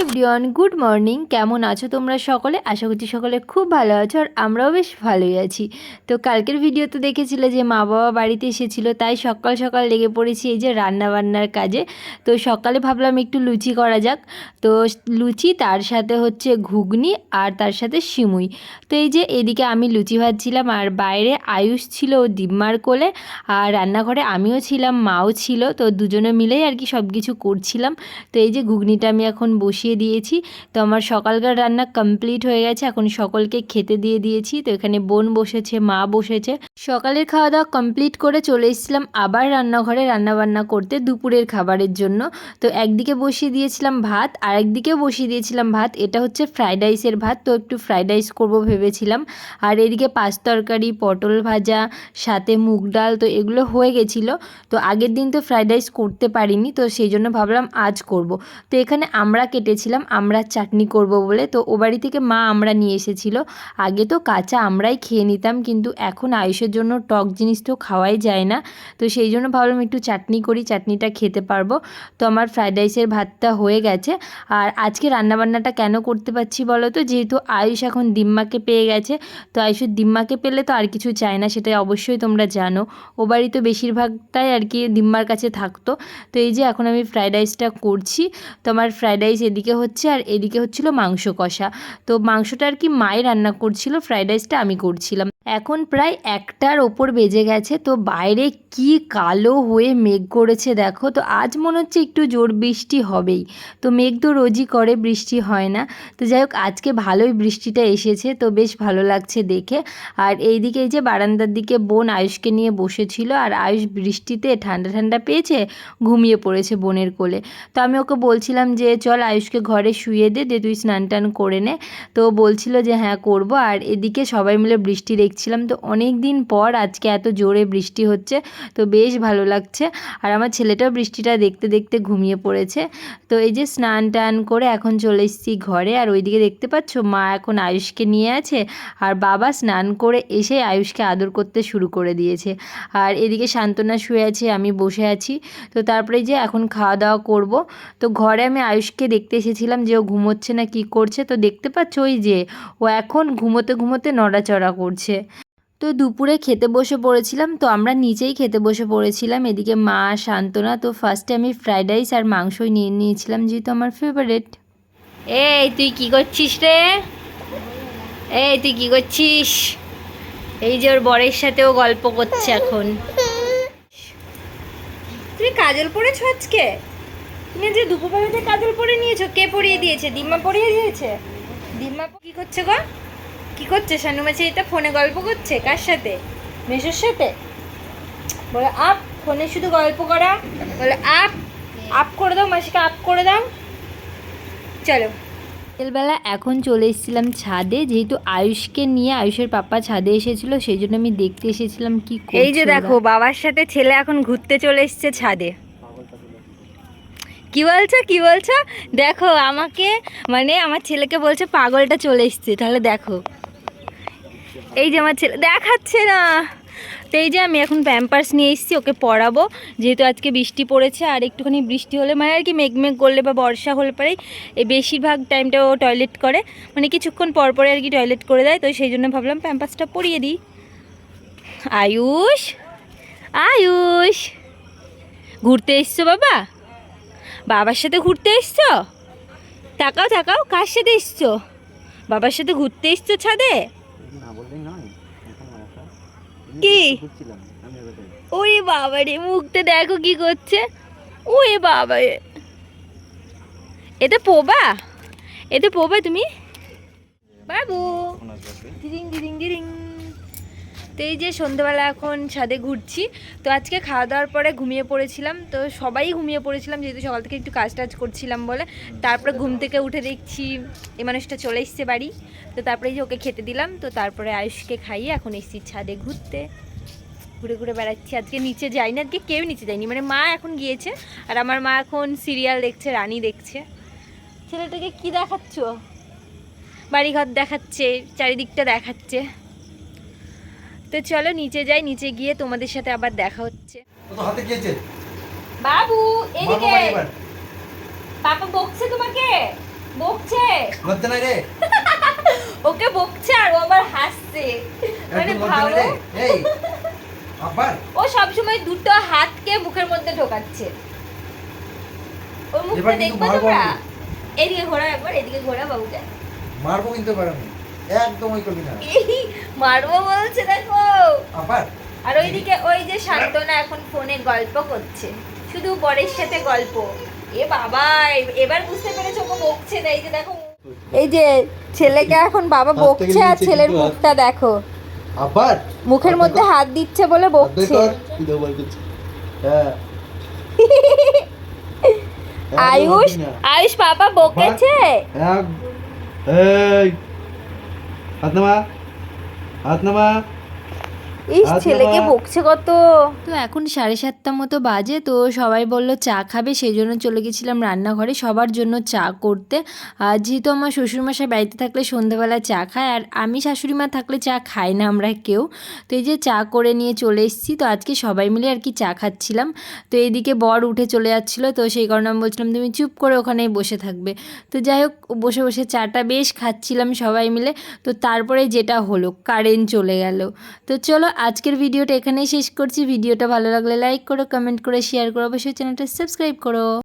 Everyone, good morning. কেমন আছো তোমরা সকলে? আশা করছি সকলে খুব ভালো আছো আর আমরাও বেশ ভালোই আছি। তো কালকের ভিডিও তো দেখেছিলে যে মা বাবা বাড়িতে এসেছিল, তাই সকাল সকাল লেগে পড়েছি এই যে রান্না বান্নার কাজে। তো সকালে ভাবলাম একটু লুচি করা যাক। তো লুচি, তার সাথে হচ্ছে ঘুগনি আর তার সাথে সিমুই। তো এই যে এদিকে আমি লুচি ভাজছিলাম আর বাইরে আয়ুষ ছিল দিম্মার কোলে আর রান্নাঘরে আমিও ছিলাম, মাও ছিল। তো দুজনে মিলেই আর কি সব কিছু করছিলাম। তো এই যে ঘুগনিটা আমি এখন বসিয়ে দিয়েছি। তো আমার সকালকার রান্না কমপ্লিট হয়ে গেছে। এখন সকলকে খেতে দিয়ে দিয়েছি। তো এখানে বোন বসেছে, মা বসেছে। সকালের খাওয়া দাওয়া কমপ্লিট করে চলে এসেছিলাম আবার রান্নাঘরে রান্না বান্না করতে দুপুরের খাবারের জন্য। তো একদিকে বসিয়ে দিয়েছিলাম ভাত আর একদিকে বসিয়ে দিয়েছিলাম ভাত। এটা হচ্ছে ফ্রাইড রাইসের ভাত। তো একটু ফ্রাইড রাইস করব ভেবেছিলাম। আর এদিকে পাঁচ তরকারি, পটল ভাজা, সাথে মুগ ডাল, তো এগুলো হয়ে গেছিল। তো আগের দিন তো ফ্রাইড রাইস করতে পারিনি। তো সেই জন্য ভাবলাম আজ করব। তো এখানে আমরা কেটেছিলাম আমরা চাটনি করব বলে। তো ও বাড়ি থেকে মা আমরা নিয়ে এসেছিল। আগে তো কাঁচা আমরাই খেয়ে নিতাম, কিন্তু এখন আয়ুষের জন্য টক জিনিস তো খাওয়াই যায় না। তো সেই জন্য ভাবলাম একটু চাটনি করি, চাটনিটা খেতে পারব। তো আমার ফ্রাইড রাইসের ভাতটা হয়ে গেছে। আর আজকে রান্নাবান্নাটা কেন করতে পারছি বলো তো? যেহেতু আয়ুষ এখন দিম্মাকে পেয়ে গেছে, তো আয়ুষের দিম্মাকে পেলে তো আর কিছু চায় না সেটা অবশ্যই তোমরা জানো। ও বাড়ি তো বেশিরভাগটাই আর কি দিম্মার কাছে থাকতো। তো এই যে এখন আমি ফ্রাইড রাইসটা করছি। তো আমার ফ্রাইড রাইস এদিকে হচ্ছে আর এদিকে হচ্ছিল মাংস কষা। তো মাংসটা আর কি মায়ের রান্না করছিল ফ্রাইড রাইসটা আমি করছিলাম। এখন প্রায় একটার ওপর বেজে গেছে, তো বাইরে কি কালো হয়ে মেঘ করেছে দেখো, তো আজ মনে হচ্ছে একটু জোর বৃষ্টি হবেই। তো মেঘ তো রোজই করে, বৃষ্টি হয় না। তো যাই হোক, আজকে ভালোই বৃষ্টিটা এসেছে, তো বেশ ভালো লাগছে দেখে। আর এইদিকে এই যে বারান্দার দিকে বোন আয়ুষকে নিয়ে বসেছিল, আর আয়ুষ বৃষ্টিতে ঠান্ডা ঠান্ডা পেয়েছে, ঘুমিয়ে পড়েছে বোনের কোলে। তো আমি ওকে বলছিলাম যে, চল আয়ুষকে ঘরে শুয়ে দে দে তুই স্নান টান করে নে। তো বলছিল যে হ্যাঁ করব। আর এদিকে সবাই মিলে বৃষ্টি দেখছিলাম তো অনেক দিন পর আজকে এত জোরে বৃষ্টি হচ্ছে, তো বেশ ভালো লাগছে। আর আমার ছেলেটাও বৃষ্টিটা দেখতে দেখতে ঘুমিয়ে পড়েছে। তো এই যে স্নান টান করে এখন চলে এসেছি ঘরে, আর ওইদিকে দেখতে পাচ্ছ মা এখন আয়ুষকে নিয়ে আছে, আর বাবা স্নান করে এসে আয়ুষকে আদর করতে শুরু করে দিয়েছে। আর এদিকে সান্ত্বনা শুয়ে আছে, আমি বসে আছি। তো তারপরে যে এখন খাওয়া দাওয়া করব। তো ঘরে আমি আয়ুষকে দেখতে এসেছিলাম যে ও ঘুমোচ্ছে না কি করছে। তো দেখতে পাচ্ছ ওই যে ও এখন ঘুমোতে ঘুমোতে নড়াচড়া করছে। তো দুপুরে খেতে বসে পড়েছিলাম তো আমরা নিচেই খেতে বসে পড়েছিলাম। এদিকে মা শান্তনা তো ফার্স্টে আমি ফ্রাইড রাইস আর মাংসই নিয়ে নিয়েছিলাম যেহেতু আমার ফেভারেট এই তুই কি করছিস রে? এই তুই কি করছিস? এই যে ওর বরের সাথেও গল্প করছে এখন। তুমি কাজল পরেছো আজকে? তুমি যে দুপুরবেলাতে কাজল পরে নিয়েছো কে পরিয়ে দিয়েছে? দিম্মা পরিয়ে দিয়েছে? দিম্মা কি করছে গো? কি করছে? শানু মাছি এটা ফোনে গল্প করছে কার সাথে? মেশোর সাথে? বলে আপ ফোনে শুধু গল্প করা। বলে আপ আপ করে দাও মাসিকে আপ করে দাও। চলো। বিকেলবেলা এখন চলে এসেছিলাম ছাদে যেহেতু আয়ুষকে নিয়ে আয়ুষের পাপা ছাদে এসেছিল সেই জন্য আমি দেখতে এসেছিলাম কি এই যে দেখো বাবার সাথে ছেলে এখন ঘুরতে চলে এসেছে ছাদে। কি বলছো কি বলছো? দেখো, আমাকে মানে আমার ছেলেকে বলছে পাগলটা চলে এসছে, তাহলে দেখো। এই যে আমার ছেলে, দেখাচ্ছে না। তো এই যে আমি এখন প্যাম্পার্স নিয়ে এসেছি, ওকে পড়াবো। যেহেতু আজকে বৃষ্টি পড়েছে, আর একটুখানি বৃষ্টি হলে মানে আর কি মেঘ মেঘ করলে বা বর্ষা হলে পরেই এই বেশিরভাগ টাইমটা ও টয়লেট করে। মানে কিছুক্ষণ পর পরে আর কি টয়লেট করে দেয়, তো সেই জন্য ভাবলাম প্যাম্পার্সটা পরিয়ে দিই। আয়ুষ আয়ুষ, ঘুরতে এসছো বাবা? বাবার সাথে ঘুরতে এসছো? তাকাও তাকাও কার সাথে এসছো? বাবার সাথে ঘুরতে এসছো ছাদে? কি? ওরে বাবা রে মুখটা দেখো কি করছে। ওরে বাবা এতে পোবা এতে পোবা তুমি। বাবু। দিদিং দিদিং দিদিং এই যে সন্ধ্যেবেলা এখন ছাদে ঘুরছি, তো আজকে খাওয়া দাওয়ার পরে ঘুমিয়ে পড়েছিলাম, তো সবাই ঘুমিয়ে পড়েছিলাম, যেহেতু সকাল থেকে একটু কাজ টাজ করছিলাম বলে। তারপরে ঘুম থেকে উঠে দেখছি এই মানুষটা চলে এসছে বাড়ি, তো তারপরে এই যে ওকে খেতে দিলাম, তো তারপরে আয়ুষকে খাইয়ে এখন এসছি ছাদে ঘুরতে। ঘুরে ঘুরে বেড়াচ্ছি, আজকে নিচে যাইনি, আজকে কেউ নিচে যায়নি মানে মা এখন গিয়েছে, আর আমার মা এখন সিরিয়াল দেখছে, রানী দেখছে। ছেলেটাকে কি দেখাচ্ছ? বাড়িঘর দেখাচ্ছে, চারিদিকটা দেখাচ্ছে। তো চলো নিচে যাই নিচে গিয়ে তোমাদের সাথে আবার দেখা হচ্ছে। হাতে গিয়েছে বাবু এদিকে। পাপা বকছে তোমাকে? বকছে? লজ্জা নাই রে। ওকে বকছে আর ও আবার হাসছে। মানে রে। এই আবার ও সবসময় দুটো হাতকে মুখের মধ্যে ঢোকাচ্ছে। ওর মুখটা কিন্তু দেখব তোমরা? এদিকে ঘোরা একবার এদিকে ঘোরা বাবুকে। মারবো কিন্তু আমি। একদম ওই করবি না। এই, মারবো বলছে দেখো। আবার? আর ওইদিকে ওই যে শান্তনা এখন ফোনে গল্প করছে। শুধু বরের সাথে গল্প। এ বাবা এবার বুঝতে পেরেছ ওকে বকছে না এই যে দেখো। এই যে ছেলেকে এখন বাবা বকছে আর ছেলের মুখটা দেখো। আবার? মুখের মধ্যে হাত দিচ্ছে বলে বকছে। হ্যাঁ। আয়ুষ আয়ুষ বাবা বকেছে? এক এই। হাত अथवा ইস ছেলেকে বকছে কত? তো এখন সাড়ে সাতটা মতো বাজে তো সবাই বলল চা খাবে সেই জন্য চলে গেছিলাম রান্নাঘরে সবার জন্য চা করতে। আর যেহেতু আমার শ্বশুরমশাই বাড়িতে থাকলে সন্ধ্যাবেলা চা খায় আর আমি শাশুড়ি মা থাকলে চা খাই না আমরা কেউ। তো এই যে চা করে নিয়ে চলে এসেছি তো আজকে সবাই মিলে আর কি চা খাচ্ছিলাম। তো এইদিকে বর উঠে চলে যাচ্ছিল তো সেই কারণে আমি বলছিলাম তুমি চুপ করে ওখানেই বসে থাকবে। তো যাই হোক বসে বসে চাটা বেশ খাচ্ছিলাম সবাই মিলে। তো তারপরে যেটা হলো কারেন্ট চলে গেল। তো চলো আজকের ভিডিওটা এখানেই শেষ করছি। ভিডিওটা ভালো লাগলে লাইক করো কমেন্ট করে শেয়ার করো। অবশ্যই চ্যানেলটা সাবস্ক্রাইব করো।